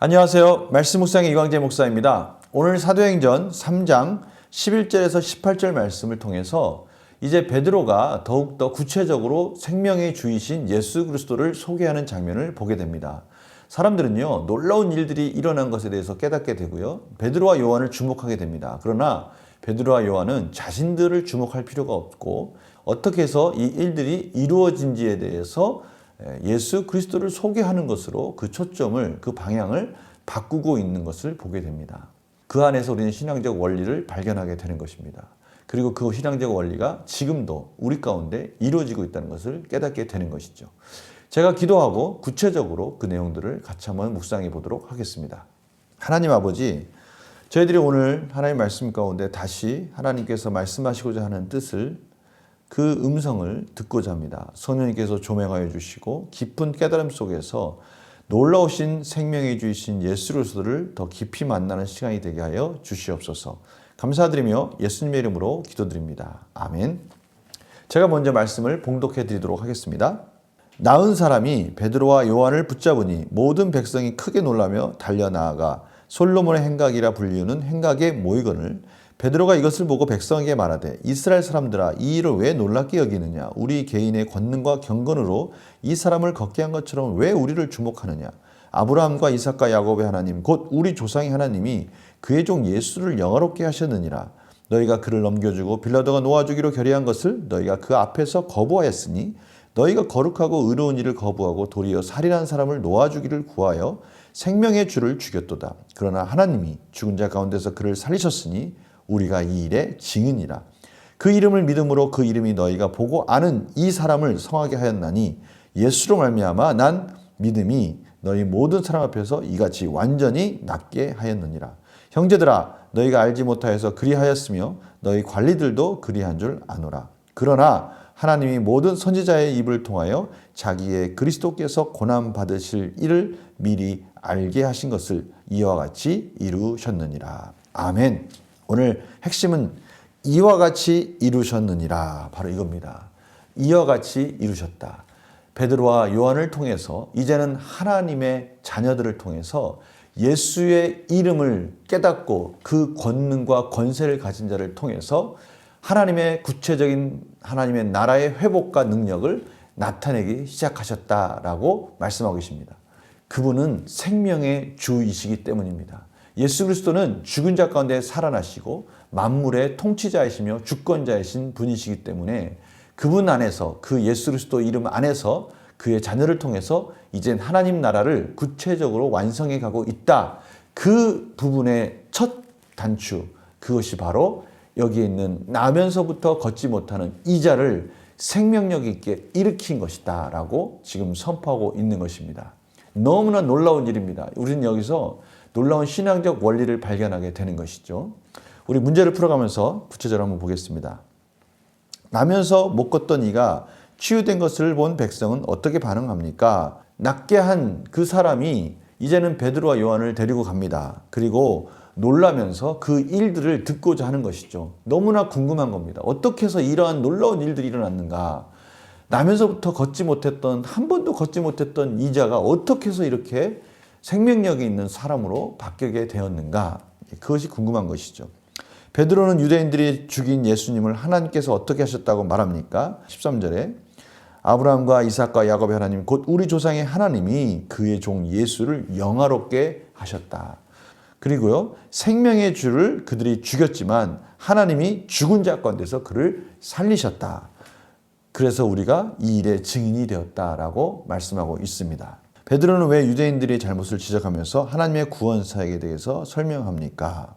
안녕하세요. 말씀 묵상의 이광재 목사입니다. 오늘 사도행전 3장 11절에서 18절 말씀을 통해서 이제 베드로가 더욱더 구체적으로 생명의 주이신 예수 그리스도를 소개하는 장면을 보게 됩니다. 사람들은요, 놀라운 일들이 일어난 것에 대해서 깨닫게 되고요. 베드로와 요한을 주목하게 됩니다. 그러나 베드로와 요한은 자신들을 주목할 필요가 없고 어떻게 해서 이 일들이 이루어진지에 대해서 예수 그리스도를 소개하는 것으로 그 초점을 그 방향을 바꾸고 있는 것을 보게 됩니다. 그 안에서 우리는 신앙적 원리를 발견하게 되는 것입니다. 그리고 그 신앙적 원리가 지금도 우리 가운데 이루어지고 있다는 것을 깨닫게 되는 것이죠. 제가 기도하고 구체적으로 그 내용들을 같이 한번 묵상해 보도록 하겠습니다. 하나님 아버지, 저희들이 오늘 하나님 말씀 가운데 다시 하나님께서 말씀하시고자 하는 뜻을 그 음성을 듣고자 합니다. 성령님께서 조명하여 주시고 깊은 깨달음 속에서 놀라우신 생명의 주이신 예수 그리스도를 더 깊이 만나는 시간이 되게 하여 주시옵소서. 감사드리며 예수님의 이름으로 기도드립니다. 아멘. 제가 먼저 말씀을 봉독해 드리도록 하겠습니다. 나은 사람이 베드로와 요한을 붙잡으니 모든 백성이 크게 놀라며 달려 나아가 솔로몬의 행각이라 불리우는 행각의 모이건을 베드로가 이것을 보고 백성에게 말하되 이스라엘 사람들아 이 일을 왜 놀랍게 여기느냐? 우리 개인의 권능과 경건으로 이 사람을 걷게 한 것처럼 왜 우리를 주목하느냐? 아브라함과 이삭과 야곱의 하나님 곧 우리 조상의 하나님이 그의 종 예수를 영화롭게 하셨느니라. 너희가 그를 넘겨주고 빌라도가 놓아주기로 결의한 것을 너희가 그 앞에서 거부하였으니 너희가 거룩하고 의로운 일을 거부하고 도리어 살인한 사람을 놓아주기를 구하여 생명의 주를 죽였도다. 그러나 하나님이 죽은 자 가운데서 그를 살리셨으니 우리가 이 일의 증인이라. 그 이름을 믿음으로 그 이름이 너희가 보고 아는 이 사람을 성하게 하였나니 예수로 말미암아 난 믿음이 너희 모든 사람 앞에서 이같이 완전히 낫게 하였느니라. 형제들아 너희가 알지 못하여서 그리하였으며 너희 관리들도 그리한 줄 아노라. 그러나 하나님이 모든 선지자의 입을 통하여 자기의 그리스도께서 고난 받으실 일을 미리 알게 하신 것을 이와 같이 이루셨느니라. 아멘. 오늘 핵심은 이와 같이 이루셨느니라. 바로 이겁니다. 이와 같이 이루셨다. 베드로와 요한을 통해서 이제는 하나님의 자녀들을 통해서 예수의 이름을 깨닫고 그 권능과 권세를 가진 자를 통해서 하나님의 구체적인 하나님의 나라의 회복과 능력을 나타내기 시작하셨다라고 말씀하고 계십니다. 그분은 생명의 주이시기 때문입니다. 예수 그리스도는 죽은 자 가운데 살아나시고 만물의 통치자이시며 주권자이신 분이시기 때문에 그분 안에서 그 예수 그리스도 이름 안에서 그의 자녀를 통해서 이젠 하나님 나라를 구체적으로 완성해 가고 있다. 그 부분의 첫 단추 그것이 바로 여기에 있는 나면서부터 걷지 못하는 이자를 생명력 있게 일으킨 것이다 라고 지금 선포하고 있는 것입니다. 너무나 놀라운 일입니다. 우리는 여기서 놀라운 신앙적 원리를 발견하게 되는 것이죠. 우리 문제를 풀어가면서 구체적으로 한번 보겠습니다. 나면서 못 걷던 이가 치유된 것을 본 백성은 어떻게 반응합니까? 낫게 한 그 사람이 이제는 베드로와 요한을 데리고 갑니다. 그리고 놀라면서 그 일들을 듣고자 하는 것이죠. 너무나 궁금한 겁니다. 어떻게 해서 이러한 놀라운 일들이 일어났는가? 나면서부터 걷지 못했던 한 번도 걷지 못했던 이자가 어떻게 해서 이렇게 생명력이 있는 사람으로 바뀌게 되었는가? 그것이 궁금한 것이죠. 베드로는 유대인들이 죽인 예수님을 하나님께서 어떻게 하셨다고 말합니까? 13절에 아브라함과 이삭과 야곱의 하나님 곧 우리 조상의 하나님이 그의 종 예수를 영화롭게 하셨다. 그리고요 생명의 주를 그들이 죽였지만 하나님이 죽은 자 가운데서 그를 살리셨다. 그래서 우리가 이 일의 증인이 되었다라고 말씀하고 있습니다. 베드로는 왜 유대인들의 잘못을 지적하면서 하나님의 구원 사역에 대해서 설명합니까?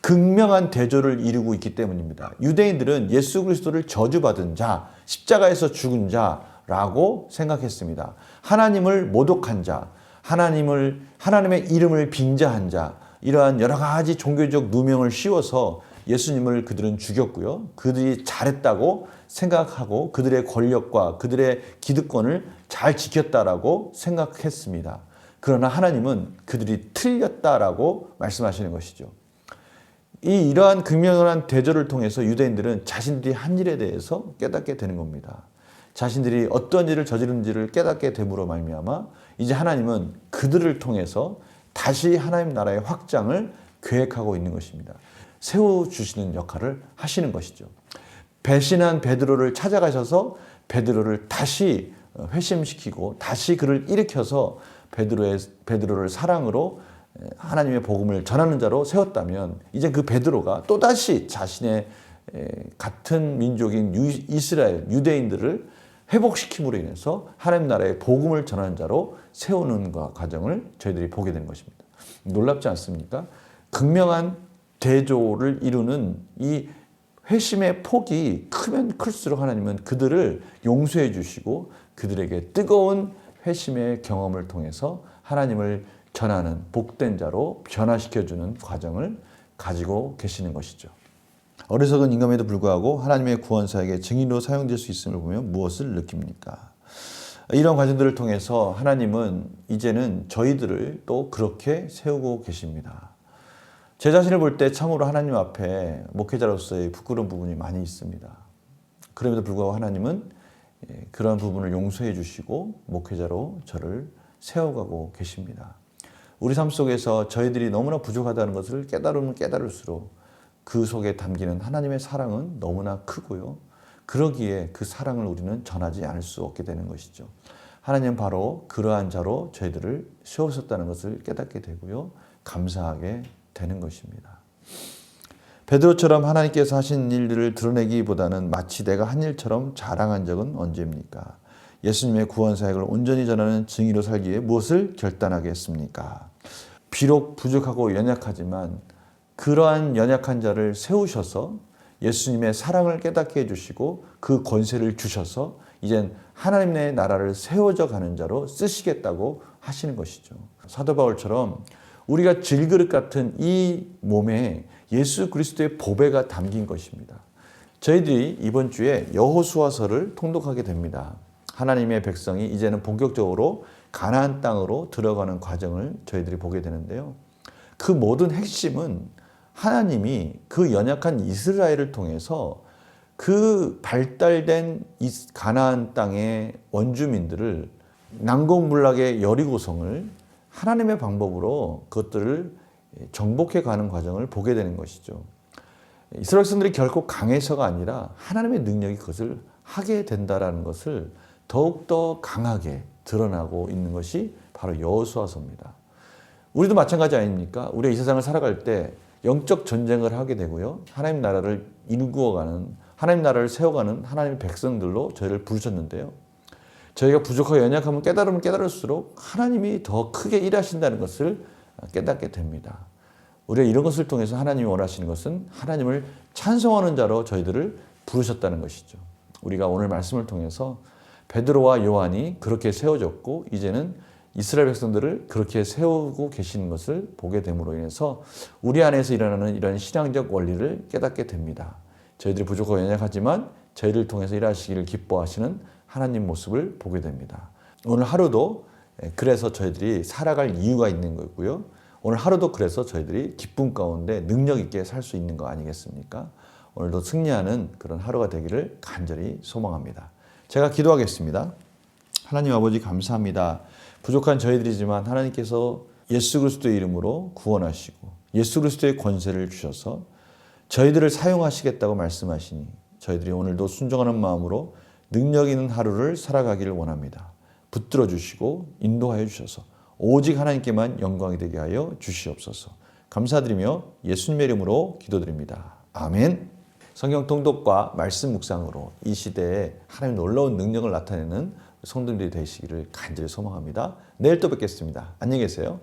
극명한 대조를 이루고 있기 때문입니다. 유대인들은 예수 그리스도를 저주받은 자, 십자가에서 죽은 자라고 생각했습니다. 하나님을 모독한 자, 하나님을 하나님의 이름을 빙자한 자, 이러한 여러 가지 종교적 누명을 씌워서 예수님을 그들은 죽였고요. 그들이 잘했다고 생각하고 그들의 권력과 그들의 기득권을 잘 지켰다라고 생각했습니다. 그러나 하나님은 그들이 틀렸다라고 말씀하시는 것이죠. 이 이러한 극명한 대조를 통해서 유대인들은 자신들이 한 일에 대해서 깨닫게 되는 겁니다. 자신들이 어떤 일을 저지른지를 깨닫게 됨으로 말미암아 이제 하나님은 그들을 통해서 다시 하나님 나라의 확장을 계획하고 있는 것입니다. 세워주시는 역할을 하시는 것이죠. 배신한 베드로를 찾아가셔서 베드로를 다시 회심시키고 다시 그를 일으켜서 베드로의 베드로를 사랑으로 하나님의 복음을 전하는 자로 세웠다면 이제 그 베드로가 또 다시 자신의 같은 민족인 이스라엘 유대인들을 회복시킴으로 인해서 하나님 나라의 복음을 전하는 자로 세우는 과정을 저희들이 보게 되는 것입니다. 놀랍지 않습니까? 극명한 대조를 이루는 이 회심의 폭이 크면 클수록 하나님은 그들을 용서해 주시고 그들에게 뜨거운 회심의 경험을 통해서 하나님을 전하는 복된 자로 변화시켜 주는 과정을 가지고 계시는 것이죠. 어리석은 인간에도 불구하고 하나님의 구원사에게 증인으로 사용될 수 있음을 보면 무엇을 느낍니까? 이런 과정들을 통해서 하나님은 이제는 저희들을 또 그렇게 세우고 계십니다. 제 자신을 볼 때 참으로 하나님 앞에 목회자로서의 부끄러운 부분이 많이 있습니다. 그럼에도 불구하고 하나님은 예, 그런 부분을 용서해 주시고 목회자로 저를 세워가고 계십니다. 우리 삶 속에서 저희들이 너무나 부족하다는 것을 깨달으면 깨달을수록 그 속에 담기는 하나님의 사랑은 너무나 크고요. 그러기에 그 사랑을 우리는 전하지 않을 수 없게 되는 것이죠. 하나님 바로 그러한 자로 저희들을 세우셨다는 것을 깨닫게 되고요. 감사하게 되는 것입니다. 베드로처럼 하나님께서 하신 일들을 드러내기보다는 마치 내가 한 일처럼 자랑한 적은 언제입니까? 예수님의 구원 사역을 온전히 전하는 증인으로 살기 위해 무엇을 결단하게 했습니까? 비록 부족하고 연약하지만 그러한 연약한 자를 세우셔서 예수님의 사랑을 깨닫게 해주시고 그 권세를 주셔서 이젠 하나님의 나라를 세워져 가는 자로 쓰시겠다고 하시는 것이죠. 사도 바울처럼 우리가 질그릇 같은 이 몸에 예수 그리스도의 보배가 담긴 것입니다. 저희들이 이번 주에 여호수아서를 통독하게 됩니다. 하나님의 백성이 이제는 본격적으로 가나안 땅으로 들어가는 과정을 저희들이 보게 되는데요. 그 모든 핵심은 하나님이 그 연약한 이스라엘을 통해서 그 발달된 가나안 땅의 원주민들을 난공불락의 여리고성을 하나님의 방법으로 그것들을 정복해 가는 과정을 보게 되는 것이죠. 이스라엘 백성들이 결코 강해서가 아니라 하나님의 능력이 그것을 하게 된다라는 것을 더욱더 강하게 드러나고 있는 것이 바로 여호수아서입니다. 우리도 마찬가지 아닙니까? 우리가 이 세상을 살아갈 때 영적 전쟁을 하게 되고요. 하나님 나라를 일구어가는 하나님 나라를 세워가는 하나님의 백성들로 저희를 부르셨는데요. 저희가 부족하고 연약하면 깨달으면 깨달을수록 하나님이 더 크게 일하신다는 것을 깨닫게 됩니다. 우리가 이런 것을 통해서 하나님이 원하시는 것은 하나님을 찬송하는 자로 저희들을 부르셨다는 것이죠. 우리가 오늘 말씀을 통해서 베드로와 요한이 그렇게 세워졌고 이제는 이스라엘 백성들을 그렇게 세우고 계시는 것을 보게 됨으로 인해서 우리 안에서 일어나는 이런 신앙적 원리를 깨닫게 됩니다. 저희들이 부족하고 연약하지만 저희를 통해서 일하시기를 기뻐하시는 하나님 모습을 보게 됩니다. 오늘 하루도 그래서 저희들이 살아갈 이유가 있는 거고요. 오늘 하루도 그래서 저희들이 기쁨 가운데 능력 있게 살 수 있는 거 아니겠습니까? 오늘도 승리하는 그런 하루가 되기를 간절히 소망합니다. 제가 기도하겠습니다. 하나님 아버지 감사합니다. 부족한 저희들이지만 하나님께서 예수 그리스도의 이름으로 구원하시고 예수 그리스도의 권세를 주셔서 저희들을 사용하시겠다고 말씀하시니 저희들이 오늘도 순종하는 마음으로 능력 있는 하루를 살아가기를 원합니다. 붙들어 주시고 인도하여 주셔서 오직 하나님께만 영광이 되게 하여 주시옵소서. 감사드리며 예수님의 이름으로 기도드립니다. 아멘. 성경 통독과 말씀 묵상으로 이 시대에 하나님 놀라운 능력을 나타내는 성도들이 되시기를 간절히 소망합니다. 내일 또 뵙겠습니다. 안녕히 계세요.